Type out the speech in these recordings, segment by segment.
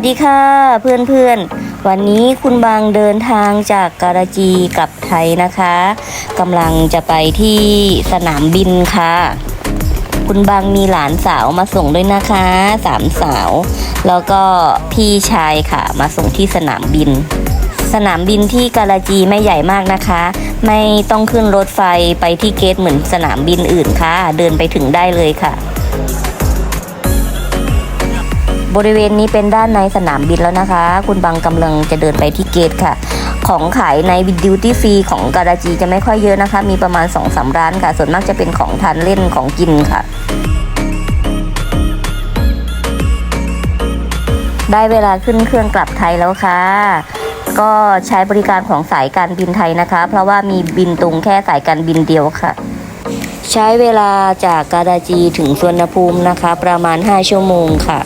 วัสดีค่ะเพื่อนๆ วันนี้คุณบางเดินทางจากการาจีกลับไทยนะคะกำลังจะไปที่สนามบินค่ะ คุณบางมีหลานสาวมาส่งด้วยนะคะสามสาว แล้วก็พี่ชายค่ะ มาส่งที่สนามบิน สนามบินที่การาจีไม่ใหญ่มากนะคะ ไม่ต้องขึ้นรถไฟไปที่เกตเหมือนสนามบินอื่นค่ะ เดินไปถึงได้เลยค่ะ บริเวณนี้เป็นด้านในสนามบินแล้วนะคะ คุณบังกำลังจะเดินไปที่เกตค่ะ ของขายในดิวตี้ฟรีของการาจีจะไม่ค่อยเยอะนะคะ มีประมาณ2อสาร้านค่ะ ส่วนมากจะเป็นของทานเล่นของกินค่ะ ได้เวลาขึ้นเครื่องกลับไทยแล้วค่ะก็ใช้บริการของสายการบินไทยนะคะ เพราะว่ามีบินตรงแค่สายการบินเดียวค่ะ ใช้เวลาจากการาจีถึงสวนภูมินะคะ ประมาณ 5 ชั่วโมงค่ะ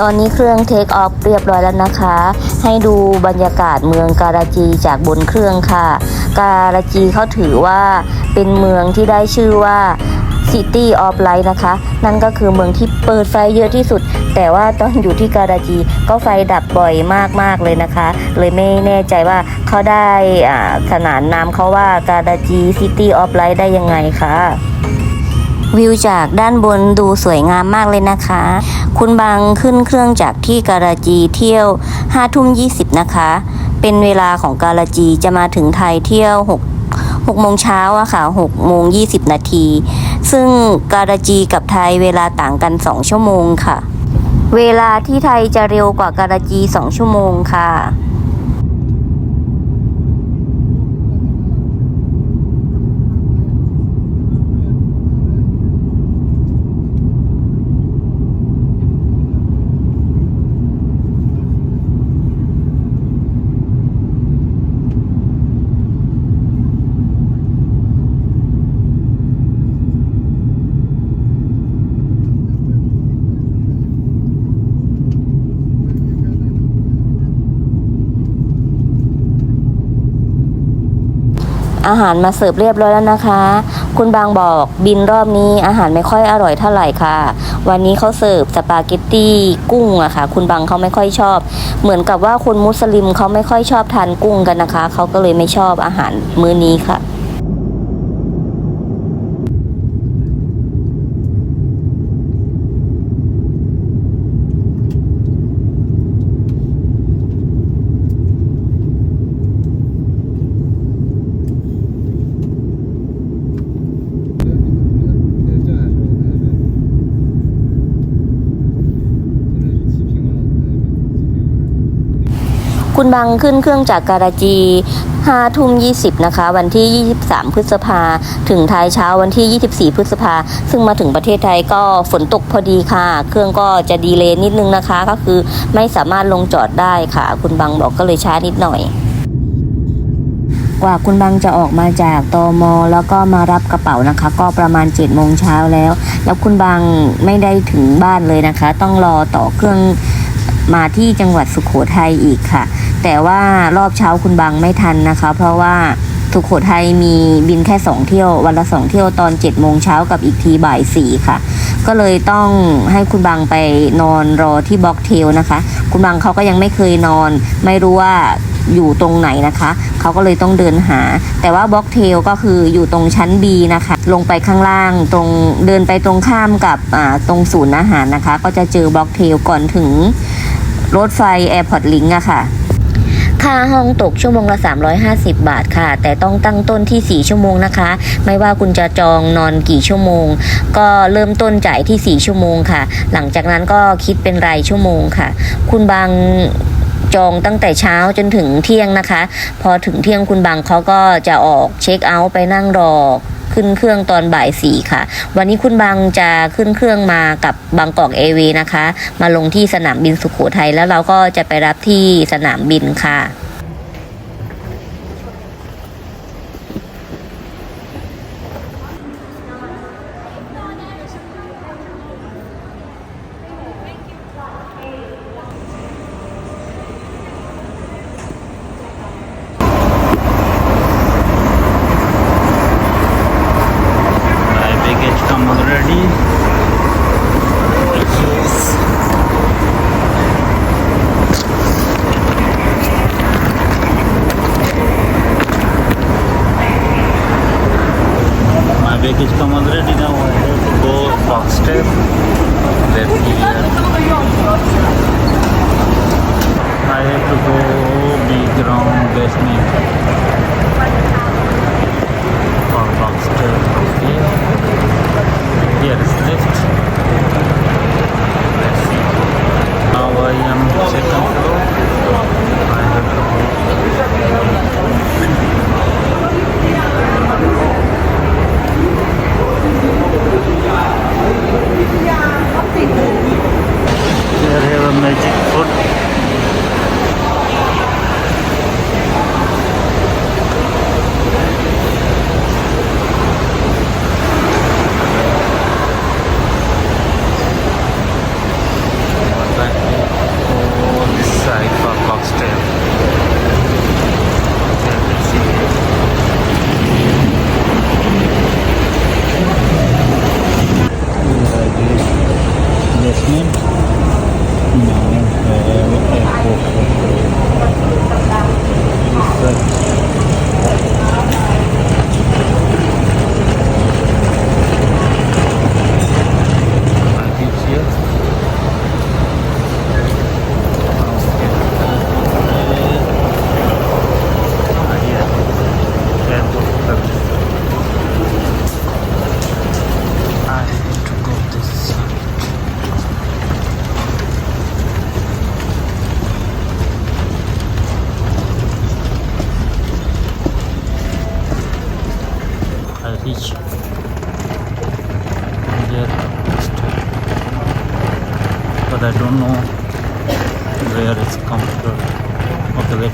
ตอนนี้เครื่องเทคออฟเรียบร้อยแล้วนะคะ ให้ดูบรรยากาศเมืองการาจีจากบนเครื่องค่ะ การาจีเขาถือว่าเป็นเมืองที่ได้ชื่อว่า City of Light นะคะ นั่นก็คือเมืองที่เปิดไฟเยอะที่สุด แต่ว่าตอนอยู่ที่การาจีก็ไฟดับบ่อยมากๆเลยนะคะ เลยไม่แน่ใจว่าเขาได้อ่าขนานนามเขาว่าการาจี City of Light ได้ยังไงคะ วิวจากด้านบนดูสวยงามมากเลยนะคะ คุณบางขึ้นเครื่องจากที่การาจีเที่ยว5ทุ่ม20 นะคะ เป็นเวลาของการาจีจะมาถึงไทยเที่ยว6 6โมงเช้าอะค่ะ6โมง20นาที ซึ่งการาจีกับไทยเวลาต่างกัน2ชั่วโมงค่ะ เวลาที่ไทยจะเร็วกว่าการาจี2ชั่วโมงค่ะ อาหารมาเสิร์ฟเรียบร้อยแล้วนะคะ คุณบางบอกบินรอบนี้อาหารไม่ค่อยอร่อยเท่าไหร่ค่ะ วันนี้เขาเสิร์ฟสปาเกตตี้กุ้งอะค่ะ คุณบางเขาไม่ค่อยชอบ เหมือนกับว่าคนมุสลิมเขาไม่ค่อยชอบทานกุ้งกันนะคะ เขาก็เลยไม่ชอบอาหารมื้อนี้ค่ะ คุณบังขึ้นเครื่องจากการาจี5ทุ่ม 20 นะคะ วันที่ 23 พฤษภา ถึงท้ายเช้าวันที่ 24 พฤษภา ซึ่งมาถึงประเทศไทยก็ฝนตกพอดีค่ะ เครื่องก็จะดีเลย์นิดนึงนะคะ ก็คือไม่สามารถลงจอดได้ค่ะ คุณบังบอกก็เลยช้านิดหน่อย กว่าคุณบังจะออกมาจากตอมแล้วก็มารับกระเป๋านะคะ ก็ประมาณ7จ็ดโมงเช้าแล้ว แล้วคุณบังไม่ได้ถึงบ้านเลยนะคะ ต้องรอต่อเครื่องมาที่จังหวัดสุขโขทัยอีกค่ะ แต่ว่ารอบเช้าคุณบังไม่ทันนะคะ เพราะว่าสุขโขทัยมีบินแค่ 2 เที่ยว วันละ 2 เที่ยวตอน7จ็ดโมงเช้ากับอีกทีบ่ายสี่ค่ะ ก็เลยต้องให้คุณบังไปนอนรอที่บล็อกเทลนะคะ คุณบังเขาก็ยังไม่เคยนอน ไม่รู้ว่าอยู่ตรงไหนนะคะ เขาก็เลยต้องเดินหา แต่ว่าบล็อกเทลก็คืออยู่ตรงชั้น B นะคะ ลงไปข้างล่างตรงเดินไปตรงข้ามกับตรงศูนย์อาหารนะคะ ก็จะเจอบล็อกเทลก่อนถึงรถไฟ Airport Link อะค่ะ ค่าห้องตกชั่วโมงละ 350 บาทค่ะ แต่ต้องตั้งต้นที่ 4 ชั่วโมงนะคะ ไม่ว่าคุณจะจองนอนกี่ชั่วโมง ก็เริ่มต้นจ่ายที่ 4 ชั่วโมงค่ะ หลังจากนั้นก็คิดเป็นรายชั่วโมงค่ะ คุณบางจองตั้งแต่เช้าจนถึงเที่ยงนะคะ พอถึงเที่ยงคุณบางเขาก็จะออกเช็คเอาท์ไปนั่งรอ ขึ้นเครื่องตอนบ่ายสี่ค่ะ วันนี้คุณบางจะขึ้นเครื่องมากับบางกอกเอเวนะคะ มาลงที่สนามบินสุขโขทัยแล้วเราก็จะไปรับที่สนามบินค่ะ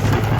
Thank you.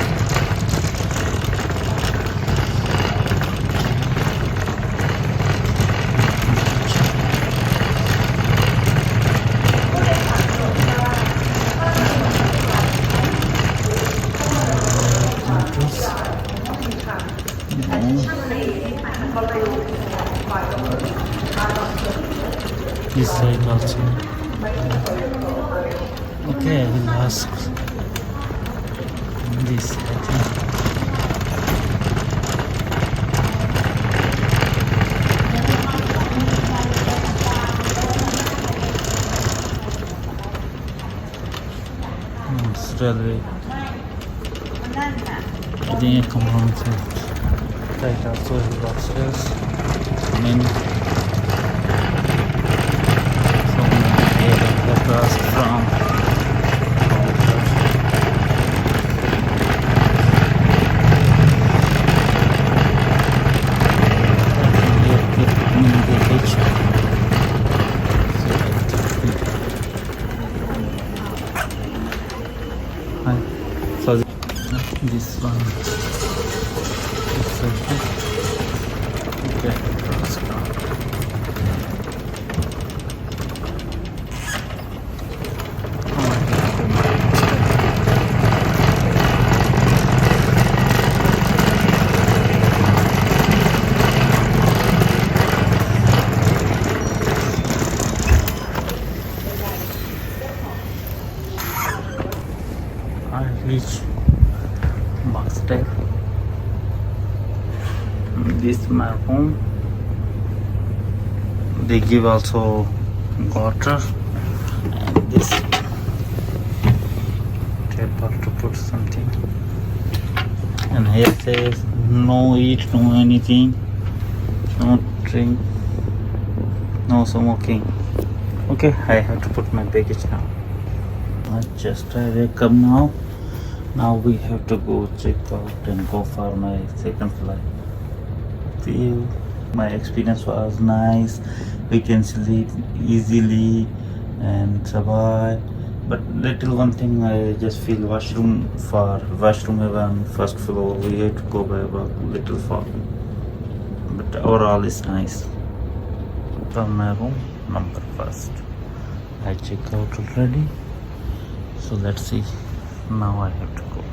Side also. Okay, I will ask this. I think. Hmm. I think I come home I so he upstairs. I mean, my home. They give also water and this table to put something. And here says no eat, no anything, no drink, no smoking. Okay, I have to put my baggage now. I just I wake up now. Now we have to go check out and go for my second flight. Feel my experience was nice. We can sleep easily and survive. But little one thing I just feel washroom far. Washroom even first floor. We have to go by a little far. But overall it's nice. From my room, number first. I check out already. So let's see. Now I have to go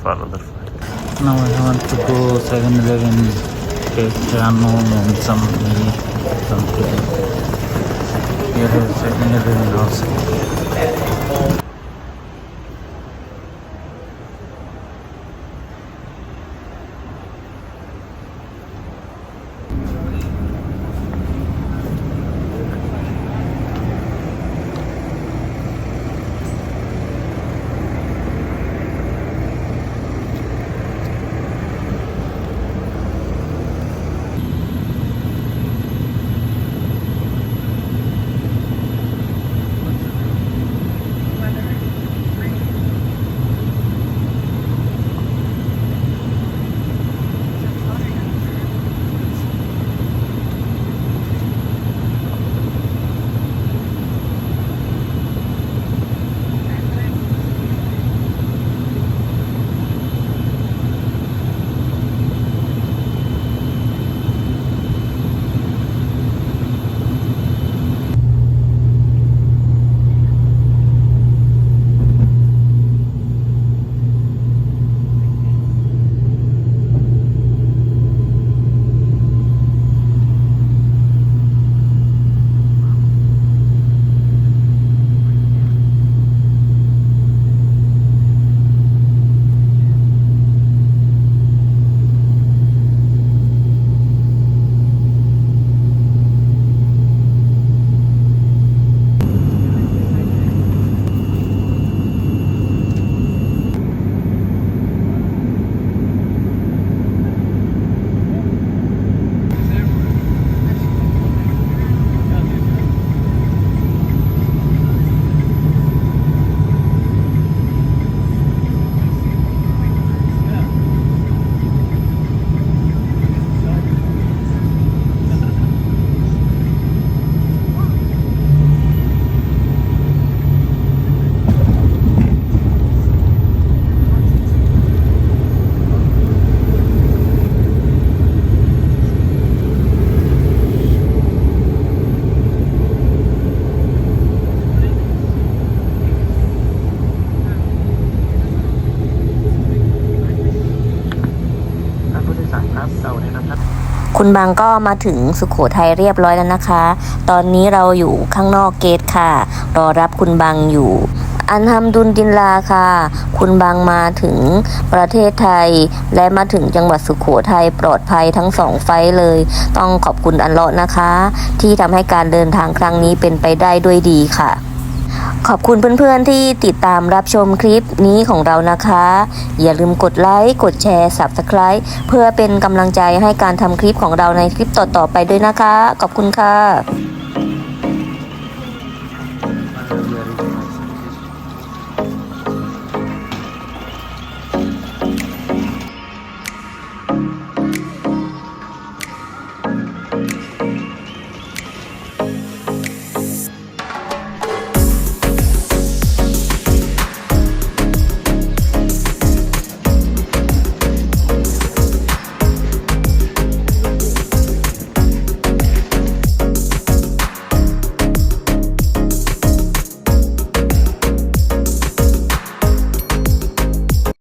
for other flight. Now I want to go 7-Eleven, take a moment something something here is a house คุณบางก็มาถึงสุขโขทัยเรียบร้อยแล้วนะคะ ตอนนี้เราอยู่ข้างนอกเกตค่ะ รอรับคุณบางอยู่ อันทำดุลดินลาค่ะ คุณบางมาถึงประเทศไทย และมาถึงจังหวัดสุขโขทัยปลอดภัยทั้งสองไฟเลย ต้องขอบคุณอันเลาะนะคะ ที่ทำให้การเดินทางครั้งนี้เป็นไปได้ด้วยดีค่ะ ขอบคุณเพื่อนๆที่ติดตามรับชมคลิปนี้ของเรานะคะ อย่าลืมกดไลค์ กดแชร์ Subscribe เพื่อเป็นกำลังใจให้การทำคลิปของเราในคลิปต่อๆไปด้วยนะคะ ขอบคุณค่ะ